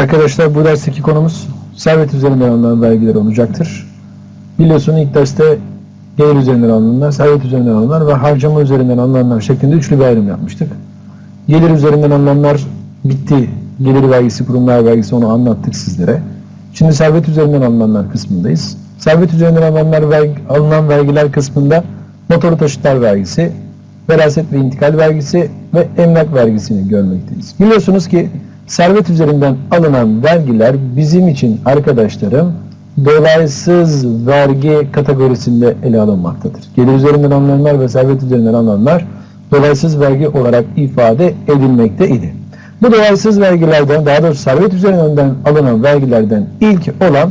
Arkadaşlar bu dersteki konumuz servet üzerinden alınan vergiler olacaktır. Biliyorsun ilk derste gelir üzerinden alınanlar, servet üzerinden alınanlar ve harcama üzerinden alınanlar şeklinde üçlü bir ayrım yapmıştık. Gelir üzerinden alınanlar bitti. Gelir vergisi, kurumlar vergisi onu anlattık sizlere. Şimdi servet üzerinden alınanlar kısmındayız. Servet üzerinden alınanlar vergi, alınan vergiler kısmında motor taşıtlar vergisi, veraset ve intikal vergisi ve emlak vergisini görmekteyiz. Biliyorsunuz ki servet üzerinden alınan vergiler bizim için arkadaşlarım dolaysız vergi kategorisinde ele alınmaktadır. Gelir üzerinden alınanlar ve servet üzerinden alınanlar dolaysız vergi olarak ifade edilmekte idi. Bu dolaysız vergilerden daha doğrusu servet üzerinden alınan vergilerden ilk olan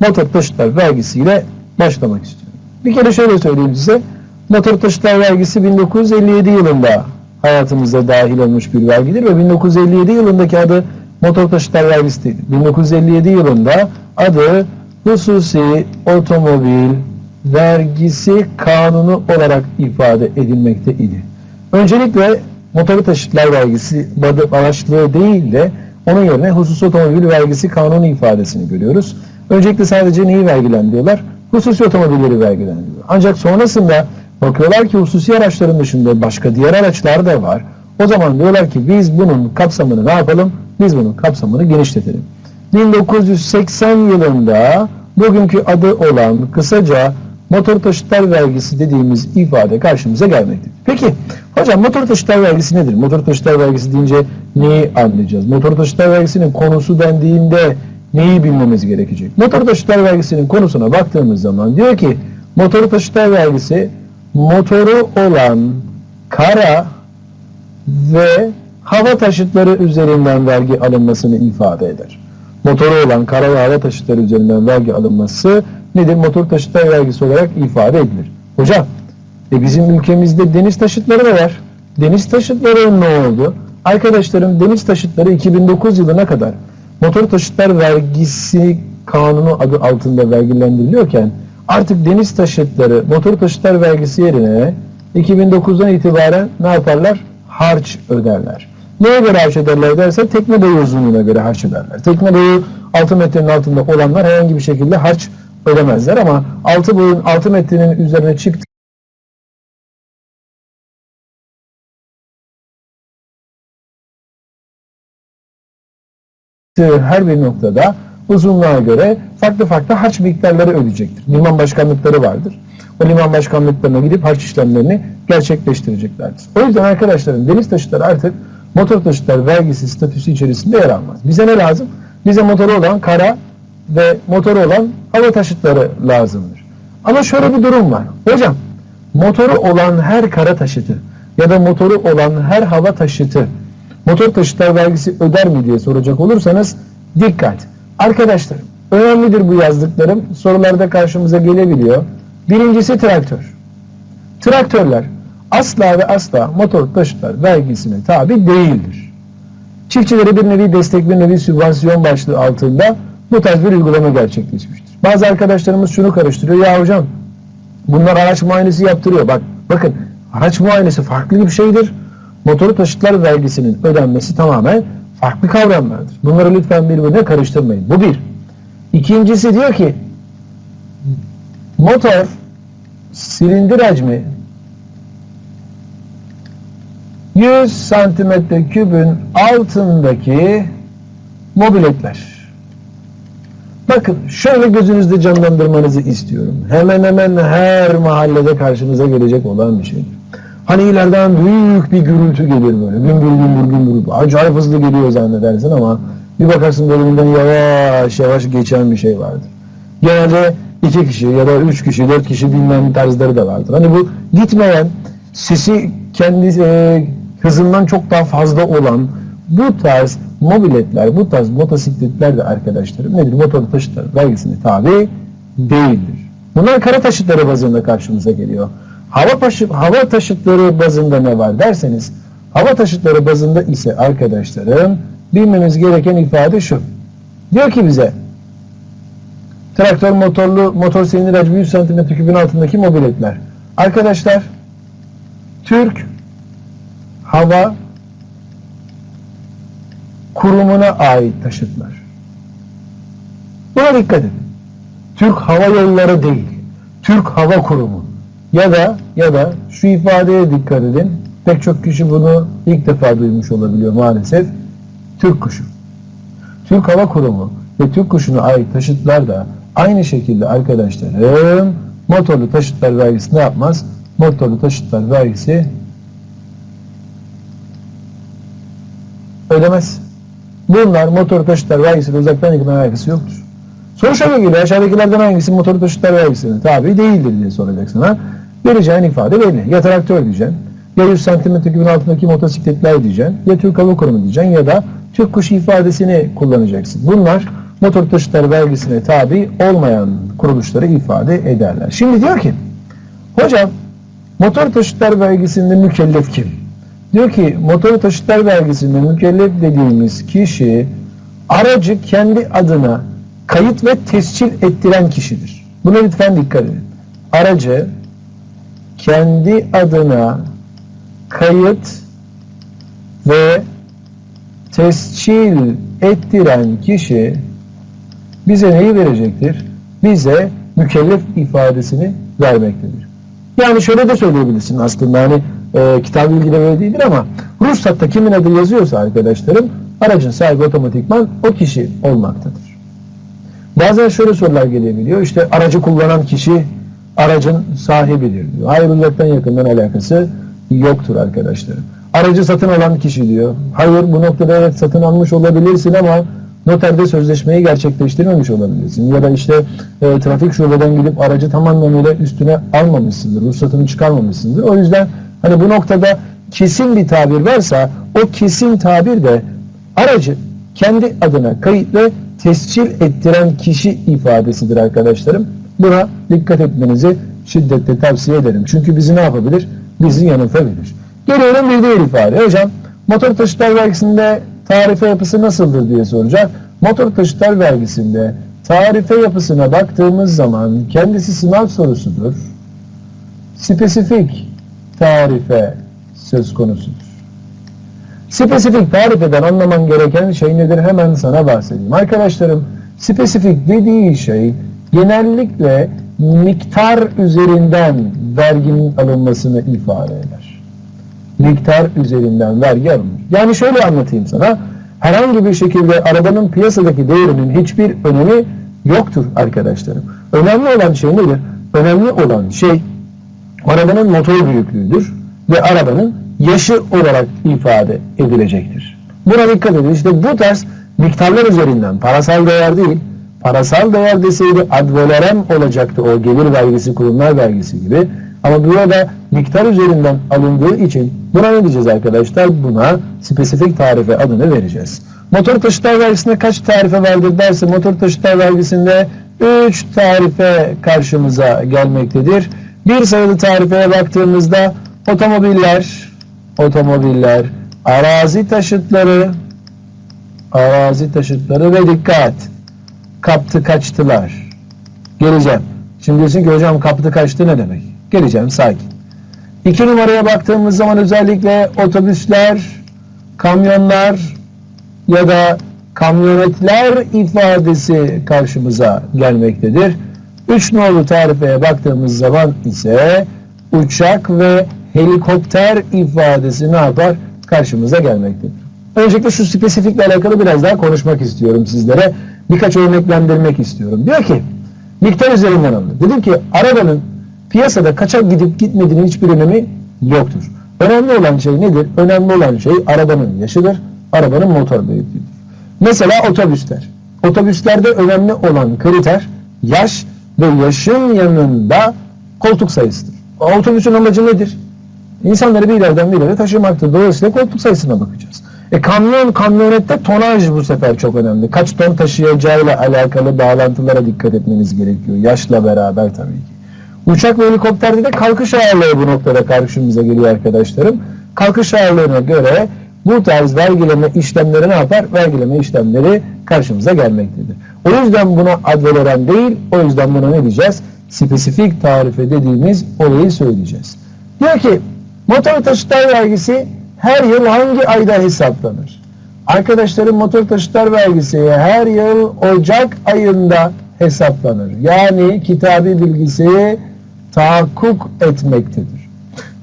motor taşıtlar vergisiyle başlamak istiyorum. Bir kere şöyle söyleyeyim size. Motor taşıtlar vergisi 1957 yılında hayatımıza dahil olmuş bir vergidir ve 1957 yılındaki adı motor taşıtlar vergisi değil. 1957 yılında adı hususi otomobil vergisi kanunu olarak ifade edilmekte idi. Öncelikle motor taşıtlar vergisi badı başlığı değil de onun yerine hususi otomobil vergisi kanunu ifadesini görüyoruz. Öncelikle sadece neyi vergilendiriyorlar? Hususi otomobilleri vergilendiriyor. Ancak sonrasında bakıyorlar ki hususi araçların dışında başka diğer araçlar da var. O zaman diyorlar ki biz bunun kapsamını ne yapalım? Biz bunun kapsamını genişletelim. 1980 yılında bugünkü adı olan kısaca motor taşıtlar vergisi dediğimiz ifade karşımıza gelmektedir. Peki hocam motor taşıtlar vergisi nedir? Motor taşıtlar vergisi deyince neyi anlayacağız? Motor taşıtlar vergisinin konusu dendiğinde neyi bilmemiz gerekecek? Motor taşıtlar vergisinin konusuna baktığımız zaman diyor ki motor taşıtlar vergisi motoru olan kara ve hava taşıtları üzerinden vergi alınmasını ifade eder. Motoru olan kara ve hava taşıtları üzerinden vergi alınması nedir? Motor taşıtlar vergisi olarak ifade edilir. Hocam, e bizim ülkemizde deniz taşıtları da var. Deniz taşıtları ne oldu? Arkadaşlarım deniz taşıtları 2009 yılına kadar motor taşıtlar vergisi kanunu adı altında vergilendiriliyorken artık deniz taşıtları motor taşıtlar vergisi yerine 2009'dan itibaren ne yaparlar? Harç öderler. Neye göre harç ederler derse tekne boyu uzunluğuna göre harç öderler. Tekne boyu 6 metrenin altında olanlar herhangi bir şekilde harç ödemezler ama 6 boyun 6 metrenin üzerine çıktı her bir noktada uzunluğa göre farklı farklı harç miktarları ödeyecektir. Liman başkanlıkları vardır. O liman başkanlıklarına gidip harç işlemlerini gerçekleştireceklerdir. O yüzden arkadaşlarım deniz taşıtları artık motor taşıtlar vergisi statüsü içerisinde yer almaz. Bize ne lazım? Bize motoru olan kara ve motoru olan hava taşıtları lazımdır. Ama şöyle bir durum var. Hocam motoru olan her kara taşıtı ya da motoru olan her hava taşıtı motor taşıtlar vergisi öder mi diye soracak olursanız dikkat. Arkadaşlar önemlidir bu yazdıklarım. Sorularda karşımıza gelebiliyor. Birincisi traktör. Traktörler asla ve asla motor taşıtlar vergisine tabi değildir. Çiftçilere bir nevi destek, bir nevi sübvansiyon başlığı altında bu tarz bir uygulama gerçekleşmiştir. Bazı arkadaşlarımız şunu karıştırıyor. Ya hocam bunlar araç muayenesi yaptırıyor. Bak bakın araç muayenesi farklı bir şeydir. Motoru taşıtlar vergisinin ödenmesi tamamen farklı kavramlardır. Bunları lütfen birbirine karıştırmayın. Bu bir. İkincisi diyor ki motor silindir hacmi 100 santimetre kübün altındaki mobiletler. Bakın şöyle gözünüzde canlandırmanızı istiyorum. Hemen hemen her mahallede karşınıza gelecek olan bir şeydir. Hani ileriden büyük bir gürültü gelir böyle. Gümbür gümbür gümbür. Acayip hızlı geliyor zannedersin ama bir bakarsın bölümünden yavaş yavaş geçen bir şey vardır. Genelde iki kişi ya da üç kişi, dört kişi dinlen tarzları da vardır. Hani bu gitmeyen, sesi kendi e, hızından çok daha fazla olan bu tarz mobiletler, bu tarz motosikletler de arkadaşlarım nedir? Motor taşıtlar vergisine tabi değildir. Bunlar kara taşıtları bazında karşımıza geliyor. Hava, taşı, hava taşıtları bazında ne var derseniz, hava taşıtları bazında ise arkadaşlarım bilmemiz gereken ifade şu. Diyor ki bize, traktör motorlu, motor silindir hacmi 100 cm kübün altındaki mobiletler. Arkadaşlar, Türk Hava Kurumu'na ait taşıtlar. Buna dikkat edin. Türk Hava Yolları değil, Türk Hava Kurumu ya da ya da şu ifadeye dikkat edin. Pek çok kişi bunu ilk defa duymuş olabiliyor maalesef. Türk kuşu. Türk Hava Kurumu ve Türk kuşuna ait taşıtlar da aynı şekilde arkadaşlarım motorlu taşıtlar vergisi ne yapmaz? Motorlu taşıtlar vergisi ödemez. Bunlar motor taşıtlar vergisiyle uzaktan yakından alakası yoktur. Soru şöyle geliyor. Aşağıdakilerden hangisi motor taşıtlar vergisine tabi değildir diye soracak sana. Vereceğin ifade belli. Ya traktör diyeceksin, ya 100 cm kübün altındaki motosikletler diyeceksin, ya Türk Hava Kurumu diyeceksin ya da Türk kuşu ifadesini kullanacaksın. Bunlar motor taşıtlar vergisine tabi olmayan kuruluşları ifade ederler. Şimdi diyor ki, hocam motor taşıtlar vergisinde mükellef kim? Diyor ki motor taşıtlar vergisinde mükellef dediğimiz kişi aracı kendi adına kayıt ve tescil ettiren kişidir. Buna lütfen dikkat edin. Aracı kendi adına kayıt ve tescil ettiren kişi bize neyi verecektir? Bize mükellef ifadesini vermektedir. Yani şöyle de söyleyebilirsin aslında hani e, kitap bilgide böyle değildir ama ruhsatta kimin adı yazıyorsa arkadaşlarım aracın sahibi otomatikman o kişi olmaktadır. Bazen şöyle sorular gelebiliyor. İşte aracı kullanan kişi aracın sahibidir diyor. Hayır uzaktan yakından alakası yoktur arkadaşlarım. Aracı satın alan kişi diyor. Hayır bu noktada evet satın almış olabilirsin ama noterde sözleşmeyi gerçekleştirmemiş olabilirsin. Ya da işte e, trafik şubeden gidip aracı tam anlamıyla üstüne almamışsındır. Ruhsatını çıkarmamışsındır. O yüzden hani bu noktada kesin bir tabir varsa o kesin tabir de aracı kendi adına kayıt ve tescil ettiren kişi ifadesidir arkadaşlarım. Buna dikkat etmenizi şiddetle tavsiye ederim. Çünkü bizi ne yapabilir? Bizi yanıltabilir. Geliyorum bir diğer ifade. Hocam motor taşıtlar vergisinde tarife yapısı nasıldır diye soracak. Motor taşıtlar vergisinde tarife yapısına baktığımız zaman kendisi sınav sorusudur. Spesifik tarife söz konusudur. Spesifik tarifeden anlaman gereken şey nedir? Hemen sana bahsedeyim. Arkadaşlarım, spesifik dediği şey genellikle miktar üzerinden verginin alınmasını ifade eder. Miktar üzerinden vergi alınır. Yani şöyle anlatayım sana. Herhangi bir şekilde arabanın piyasadaki değerinin hiçbir önemi yoktur arkadaşlarım. Önemli olan şey nedir? Önemli olan şey arabanın motor büyüklüğüdür ve arabanın yaşı olarak ifade edilecektir. Buna dikkat edin. İşte bu tarz miktarlar üzerinden parasal değer değil, parasal değer deseydi ad valorem olacaktı o gelir vergisi, kurumlar vergisi gibi. Ama burada miktar üzerinden alındığı için buna ne diyeceğiz arkadaşlar? Buna spesifik tarife adını vereceğiz. Motor taşıtlar vergisinde kaç tarife vardır derse motor taşıtlar vergisinde 3 tarife karşımıza gelmektedir. Bir sayılı tarifeye baktığımızda otomobiller, otomobiller, arazi taşıtları, arazi taşıtları ve dikkat, kaptı kaçtılar. Geleceğim. Şimdi diyorsun ki hocam kaptı kaçtı ne demek? Geleceğim sakin. İki numaraya baktığımız zaman özellikle otobüsler, kamyonlar ya da kamyonetler ifadesi karşımıza gelmektedir. Üç nolu tarifeye baktığımız zaman ise uçak ve helikopter ifadesi ne yapar? Karşımıza gelmektedir. Öncelikle şu spesifikle alakalı biraz daha konuşmak istiyorum sizlere. Birkaç örneklendirmek istiyorum. Diyor ki miktar üzerinden alınır. Dedim ki arabanın piyasada kaça gidip gitmediğinin hiçbir önemi yoktur. Önemli olan şey nedir? Önemli olan şey arabanın yaşıdır. Arabanın motor büyüklüğüdür. Mesela otobüsler. Otobüslerde önemli olan kriter yaş ve yaşın yanında koltuk sayısıdır. Otobüsün amacı nedir? İnsanları bir yerden bir yere taşımaktır. Dolayısıyla koltuk sayısına bakacağız. E kamyon, kamyonette tonaj bu sefer çok önemli. Kaç ton taşıyacağıyla alakalı bağlantılara dikkat etmeniz gerekiyor. Yaşla beraber tabii ki. Uçak ve helikopterde de kalkış ağırlığı bu noktada karşımıza geliyor arkadaşlarım. Kalkış ağırlığına göre bu tarz vergileme işlemleri ne yapar? Vergileme işlemleri karşımıza gelmektedir. O yüzden buna ad veren değil, o yüzden buna ne diyeceğiz? Spesifik tarife dediğimiz olayı söyleyeceğiz. Diyor ki motor taşıtlar vergisi her yıl hangi ayda hesaplanır? Arkadaşların motor taşıtlar vergisi her yıl Ocak ayında hesaplanır. Yani kitabi bilgisi tahakkuk etmektedir.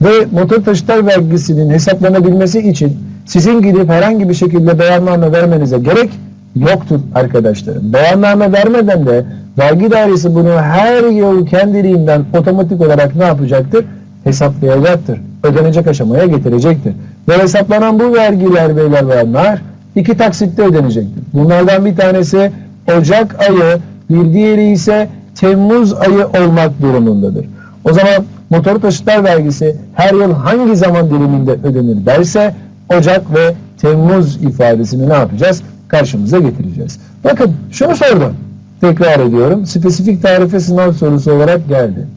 Ve motor taşıtlar vergisinin hesaplanabilmesi için sizin gidip herhangi bir şekilde beyanname vermenize gerek yoktur arkadaşlarım. Beyanname vermeden de vergi dairesi bunu her yıl kendiliğinden otomatik olarak ne yapacaktır? Hesaplayacaktır. Ödenecek aşamaya getirecektir. Ve hesaplanan bu vergiler beyler bayanlar iki taksitte ödenecektir. Bunlardan bir tanesi Ocak ayı, bir diğeri ise Temmuz ayı olmak durumundadır. O zaman motor taşıtlar vergisi her yıl hangi zaman diliminde ödenir derse Ocak ve Temmuz ifadesini ne yapacağız? Karşımıza getireceğiz. Bakın şunu sordum. Tekrar ediyorum. Spesifik tarife sınav sorusu olarak geldi.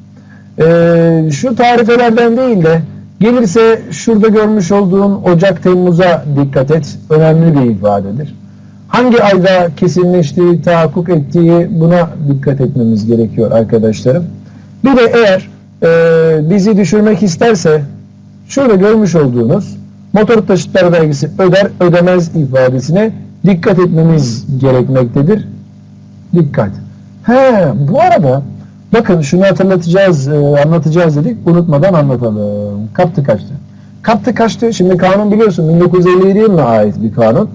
Ee, şu tarifelerden değil de gelirse şurada görmüş olduğun Ocak Temmuz'a dikkat et. Önemli bir ifadedir. Hangi ayda kesinleştiği, tahakkuk ettiği buna dikkat etmemiz gerekiyor arkadaşlarım. Bir de eğer e, bizi düşürmek isterse şurada görmüş olduğunuz motor taşıtlar vergisi öder ödemez ifadesine dikkat etmemiz gerekmektedir. Dikkat. He, bu arada bakın şunu hatırlatacağız, e, anlatacağız dedik. Unutmadan anlatalım. Kaptı kaçtı. Kaptı kaçtı. Şimdi kanun biliyorsun 1957 yılına ait bir kanun.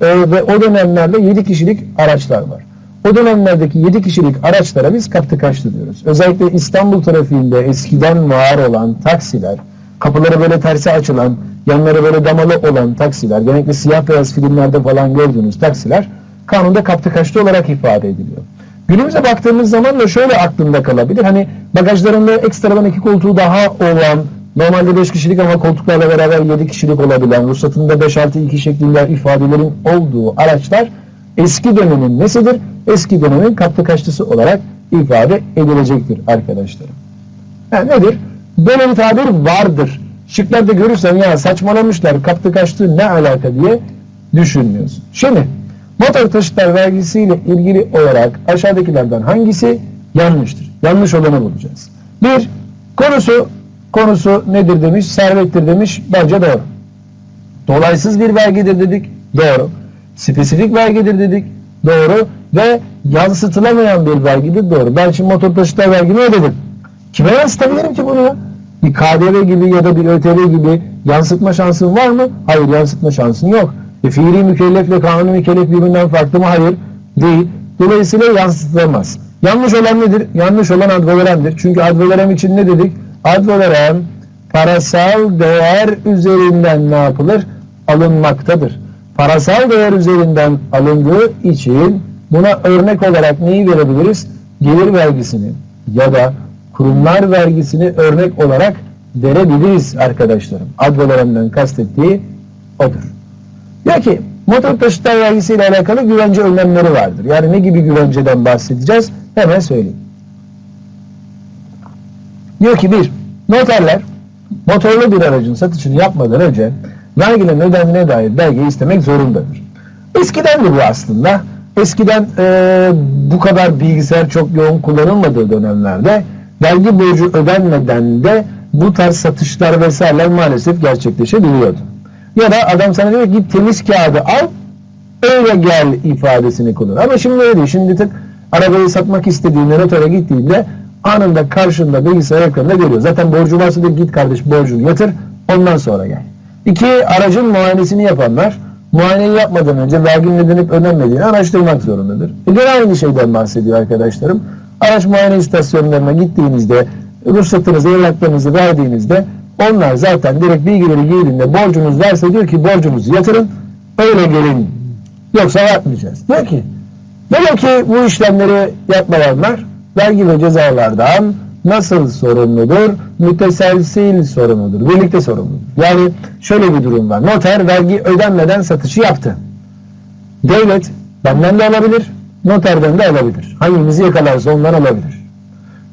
E, ve o dönemlerde 7 kişilik araçlar var. O dönemlerdeki 7 kişilik araçlara biz kaptı kaçtı diyoruz. Özellikle İstanbul trafiğinde eskiden var olan taksiler, kapıları böyle tersi açılan, yanları böyle damalı olan taksiler, genellikle siyah beyaz filmlerde falan gördüğünüz taksiler kanunda kaptı kaçtı olarak ifade ediliyor. Günümüze baktığımız zaman da şöyle aklında kalabilir. Hani bagajlarında ekstradan iki koltuğu daha olan, normalde 5 kişilik ama koltuklarla beraber 7 kişilik olabilen, ruhsatında 5-6-2 şeklinde ifadelerin olduğu araçlar eski dönemin nesidir? Eski dönemin kaptı kaçtısı olarak ifade edilecektir arkadaşlarım. Yani nedir? Böyle bir tabir vardır. Şıklarda görürsen ya saçmalamışlar kaptı kaçtı ne alaka diye düşünmüyorsun. Şimdi motor taşıtlar vergisiyle ilgili olarak aşağıdakilerden hangisi yanlıştır? Yanlış olanı bulacağız. Bir, konusu konusu nedir demiş? Servettir demiş. Bence doğru. Dolaysız bir vergidir dedik. Doğru. Spesifik vergidir dedik. Doğru. Ve yansıtılamayan bir vergidir. Doğru. Ben şimdi motor taşıtlar vergimi ödedim. Kime yansıtabilirim ki bunu ya? Bir KDV gibi ya da bir ÖTV gibi yansıtma şansın var mı? Hayır yansıtma şansın yok. E, fiili mükellefle kanuni mükellef birbirinden farklı mı? Hayır. Değil. Dolayısıyla yansıtılamaz. Yanlış olan nedir? Yanlış olan advoleremdir. Çünkü advolerem için ne dedik? Advolerem parasal değer üzerinden ne yapılır? Alınmaktadır. Parasal değer üzerinden alındığı için buna örnek olarak neyi verebiliriz? Gelir vergisini ya da kurumlar vergisini örnek olarak verebiliriz arkadaşlarım. Advoleremden kastettiği odur. Diyor ki motor taşıtlar vergisiyle alakalı güvence önlemleri vardır. Yani ne gibi güvenceden bahsedeceğiz? Hemen söyleyeyim. Diyor ki bir, noterler motorlu bir aracın satışını yapmadan önce vergilerin ödendiğine dair belgeyi istemek zorundadır. Eskiden de bu aslında. Eskiden e, bu kadar bilgisayar çok yoğun kullanılmadığı dönemlerde vergi borcu ödenmeden de bu tarz satışlar vesaireler maalesef gerçekleşebiliyordu. Ya da adam sana diyor ki temiz kağıdı al öyle gel ifadesini kullanır. Ama şimdi öyle değil. Şimdi tık arabayı satmak istediğinde notere gittiğinde anında karşında bilgisayar ekranında görüyor. Zaten borcu varsa da git kardeş borcunu yatır ondan sonra gel. İki aracın muayenesini yapanlar muayeneyi yapmadan önce verginin ödenip ödenmediğini araştırmak zorundadır. E aynı şeyden bahsediyor arkadaşlarım. Araç muayene istasyonlarına gittiğinizde ruhsatınızı, evraklarınızı verdiğinizde onlar zaten direkt bilgileri girdiğinde borcunuz varsa diyor ki borcunuzu yatırın öyle gelin yoksa yapmayacağız. Diyor ki Demek ki bu işlemleri yapmayanlar vergi ve cezalardan nasıl sorumludur? Müteselsil sorumludur. Birlikte sorumludur. Yani şöyle bir durum var. Noter vergi ödenmeden satışı yaptı. Devlet benden de alabilir, noterden de alabilir. Hangimizi yakalarsa ondan alabilir.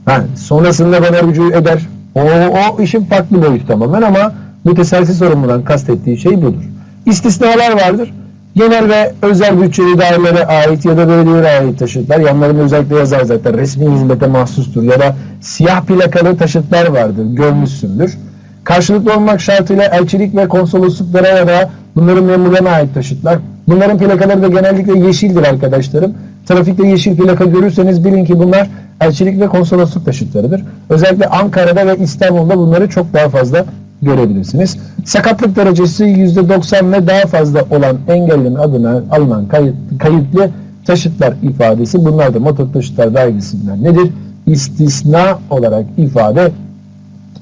Ha, sonrasında bana rücu eder. O, o işin farklı boyutu tamamen ama müteselsiz sorumludan kastettiği şey budur. İstisnalar vardır. Genel ve özel bütçeli dairelere ait ya da belediyelere ait taşıtlar yanlarında özellikle yazar zaten resmi hizmete mahsustur ya da siyah plakalı taşıtlar vardır görmüşsündür. Karşılıklı olmak şartıyla elçilik ve konsolosluklara ya da bunların memurlarına ait taşıtlar Bunların plakaları da genellikle yeşildir arkadaşlarım. Trafikte yeşil plaka görürseniz bilin ki bunlar elçilik ve konsolosluk taşıtlarıdır. Özellikle Ankara'da ve İstanbul'da bunları çok daha fazla görebilirsiniz. Sakatlık derecesi %90 ve daha fazla olan engellinin adına alınan kayıt, kayıtlı taşıtlar ifadesi bunlar da motor taşıtlar dairesinden nedir? İstisna olarak ifade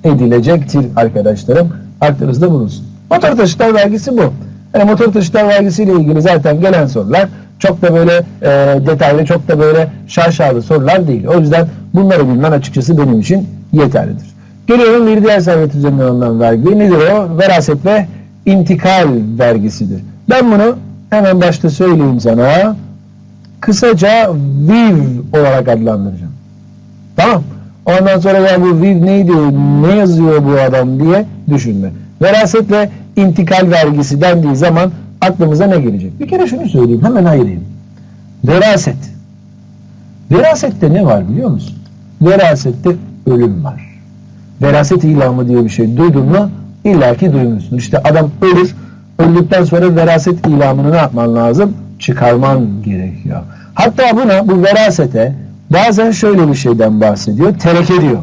edilecektir arkadaşlarım. Aklınızda bulunsun. Motor taşıtlar vergisi bu. Yani motor taşıtlar vergisiyle ilgili zaten gelen sorular çok da böyle e, detaylı, çok da böyle şaşalı sorular değil. O yüzden bunları bilmen açıkçası benim için yeterlidir. Geliyorum bir diğer servet üzerinden alınan vergi. Nedir o? Veraset ve intikal vergisidir. Ben bunu hemen başta söyleyeyim sana. Kısaca VIV olarak adlandıracağım. Tamam. Ondan sonra ya bu VIV neydi, ne yazıyor bu adam diye düşünme. Veraset ve intikal vergisi dendiği zaman aklımıza ne gelecek? Bir kere şunu söyleyeyim, hemen ayırayım. Veraset. Verasette ne var biliyor musun? Verasette ölüm var. Veraset ilamı diye bir şey duydun mu? İlla ki duymuşsun. İşte adam ölür, öldükten sonra veraset ilamını ne yapman lazım? Çıkarman gerekiyor. Hatta buna, bu verasete bazen şöyle bir şeyden bahsediyor. Tereke diyor.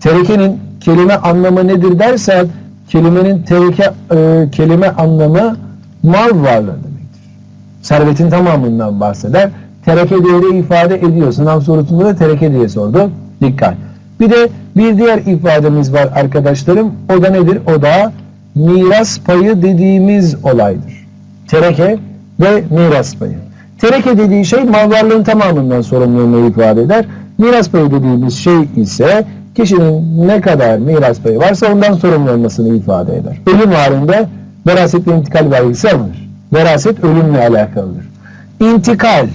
Terekenin kelime anlamı nedir dersen kelimenin tereke e, kelime anlamı mal varlığı demektir. Servetin tamamından bahseder. Tereke diye de ifade ediyor. Sınav sorusunda da tereke diye sordu. Dikkat. Bir de bir diğer ifademiz var arkadaşlarım. O da nedir? O da miras payı dediğimiz olaydır. Tereke ve miras payı. Tereke dediği şey mal varlığın tamamından sorumluluğunu ifade eder. Miras payı dediğimiz şey ise kişinin ne kadar miras payı varsa ondan sorumlu olmasını ifade eder. Ölüm halinde veraset ve intikal vergisi alınır. Veraset ölümle alakalıdır. İntikal.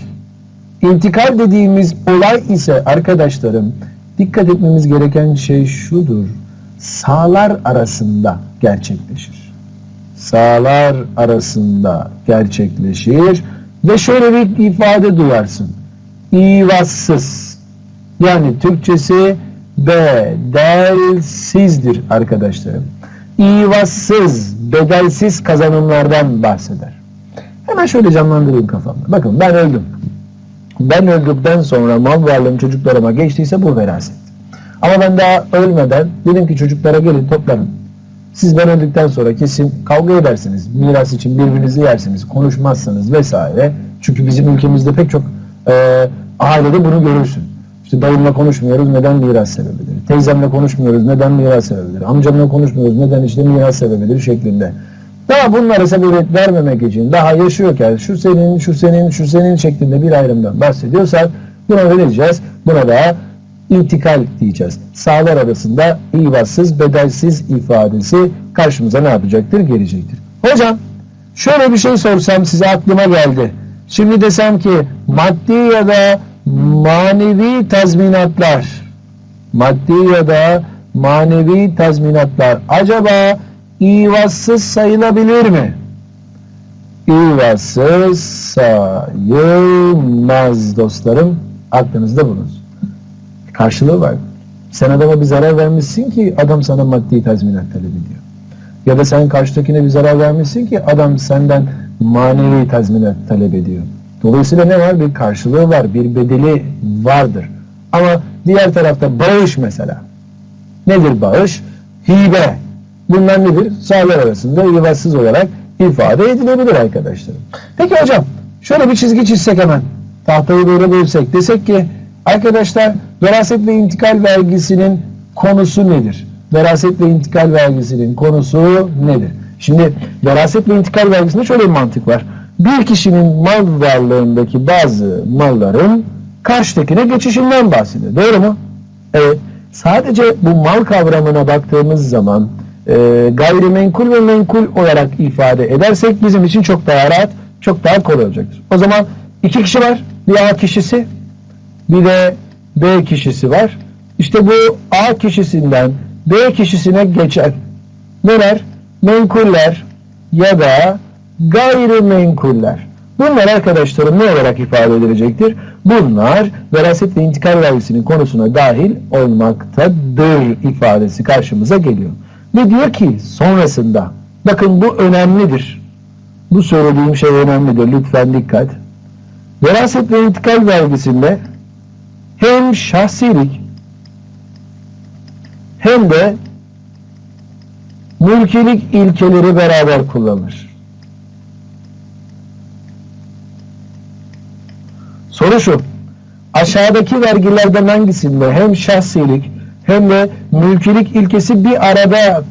İntikal dediğimiz olay ise arkadaşlarım dikkat etmemiz gereken şey şudur. Sağlar arasında gerçekleşir. Sağlar arasında gerçekleşir ve şöyle bir ifade duyarsın. İvazsız. Yani Türkçesi bedelsizdir arkadaşlarım. İvazsız, bedelsiz kazanımlardan bahseder. Hemen şöyle canlandırayım kafamda. Bakın ben öldüm. Ben öldükten sonra mal varlığım çocuklarıma geçtiyse bu veraset. Ama ben daha ölmeden dedim ki çocuklara gelin toplanın. Siz ben öldükten sonra kesin kavga edersiniz. Miras için birbirinizi yersiniz. Konuşmazsınız vesaire. Çünkü bizim ülkemizde pek çok e, ailede bunu görürsün. İşte dayımla konuşmuyoruz neden miras sebebidir. Teyzemle konuşmuyoruz neden miras sebebidir. Amcamla konuşmuyoruz neden işte miras sebebidir şeklinde. Daha bunlara sebebiyet vermemek için daha yaşıyorken şu senin, şu senin, şu senin şeklinde bir ayrımdan bahsediyorsak buna ne diyeceğiz? Buna da intikal diyeceğiz. Sağlar arasında ivazsız, bedelsiz ifadesi karşımıza ne yapacaktır? Gelecektir. Hocam şöyle bir şey sorsam size aklıma geldi. Şimdi desem ki maddi ya da manevi tazminatlar maddi ya da manevi tazminatlar acaba ivazsız sayılabilir mi? İvazsız sayılmaz dostlarım. Aklınızda bulunsun. Karşılığı var. Sen adama bir zarar vermişsin ki adam sana maddi tazminat talep ediyor. Ya da sen karşıdakine bir zarar vermişsin ki adam senden manevi tazminat talep ediyor. Dolayısıyla ne var? Bir karşılığı var, bir bedeli vardır. Ama diğer tarafta bağış mesela. Nedir bağış? Hibe. Bunlar nedir? Sağlar arasında ivazsız olarak ifade edilebilir arkadaşlarım. Peki hocam şöyle bir çizgi çizsek hemen. Tahtayı böyle bölsek. Desek ki arkadaşlar veraset ve intikal vergisinin konusu nedir? Veraset ve intikal vergisinin konusu nedir? Şimdi veraset ve intikal vergisinde şöyle bir mantık var. Bir kişinin mal varlığındaki bazı malların karşıdakine geçişinden bahsediyor. Doğru mu? Evet. Sadece bu mal kavramına baktığımız zaman e, gayrimenkul ve menkul olarak ifade edersek bizim için çok daha rahat, çok daha kolay olacaktır. O zaman iki kişi var. Bir A kişisi, bir de B kişisi var. İşte bu A kişisinden B kişisine geçen neler? Menkuller ya da gayrimenkuller. Bunlar arkadaşlarım ne olarak ifade edilecektir? Bunlar veraset ve intikal vergisinin konusuna dahil olmaktadır ifadesi karşımıza geliyor. Ve diyor ki sonrasında bakın bu önemlidir. Bu söylediğim şey önemlidir. Lütfen dikkat. Veraset ve intikal vergisinde hem şahsilik hem de mülkilik ilkeleri beraber kullanılır. Soru şu. Aşağıdaki vergilerden hangisinde hem şahsilik hem de mülkilik ilkesi bir arada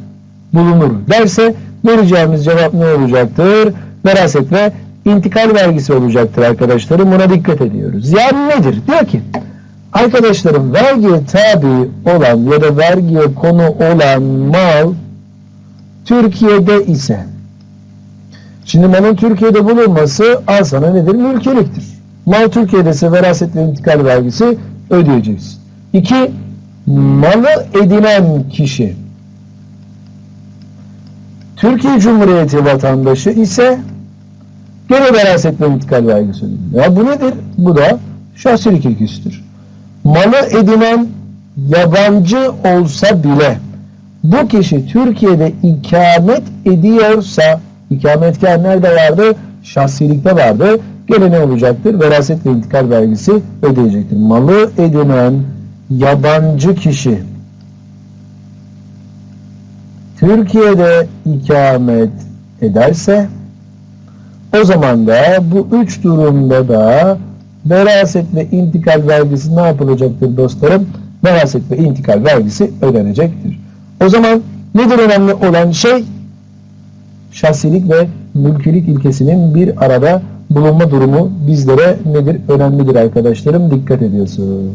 bulunur derse vereceğimiz cevap ne olacaktır? Veraset ve intikal vergisi olacaktır arkadaşlarım. Buna dikkat ediyoruz. Yani nedir? Diyor ki arkadaşlarım vergiye tabi olan ya da vergiye konu olan mal Türkiye'de ise Şimdi malın Türkiye'de bulunması al sana nedir? Mülkiyeliktir. Mal Türkiye'de ise veraset ve intikal vergisi ödeyeceksin. İki, malı edinen kişi Türkiye Cumhuriyeti vatandaşı ise gene veraset ve intikal vergisi ödeyecek. Ya bu nedir? Bu da şahsilik ilkesidir. Malı edinen yabancı olsa bile bu kişi Türkiye'de ikamet ediyorsa ikametgah nerede vardı? Şahsilikte vardı. Gene ne olacaktır? Veraset ve intikal vergisi ödeyecektir. Malı edinen yabancı kişi Türkiye'de ikamet ederse o zaman da bu üç durumda da veraset ve intikal vergisi ne yapılacaktır dostlarım? Veraset ve intikal vergisi ödenecektir. O zaman nedir önemli olan şey? Şahsilik ve mülkilik ilkesinin bir arada bulunma durumu bizlere nedir? Önemlidir arkadaşlarım. Dikkat ediyorsun.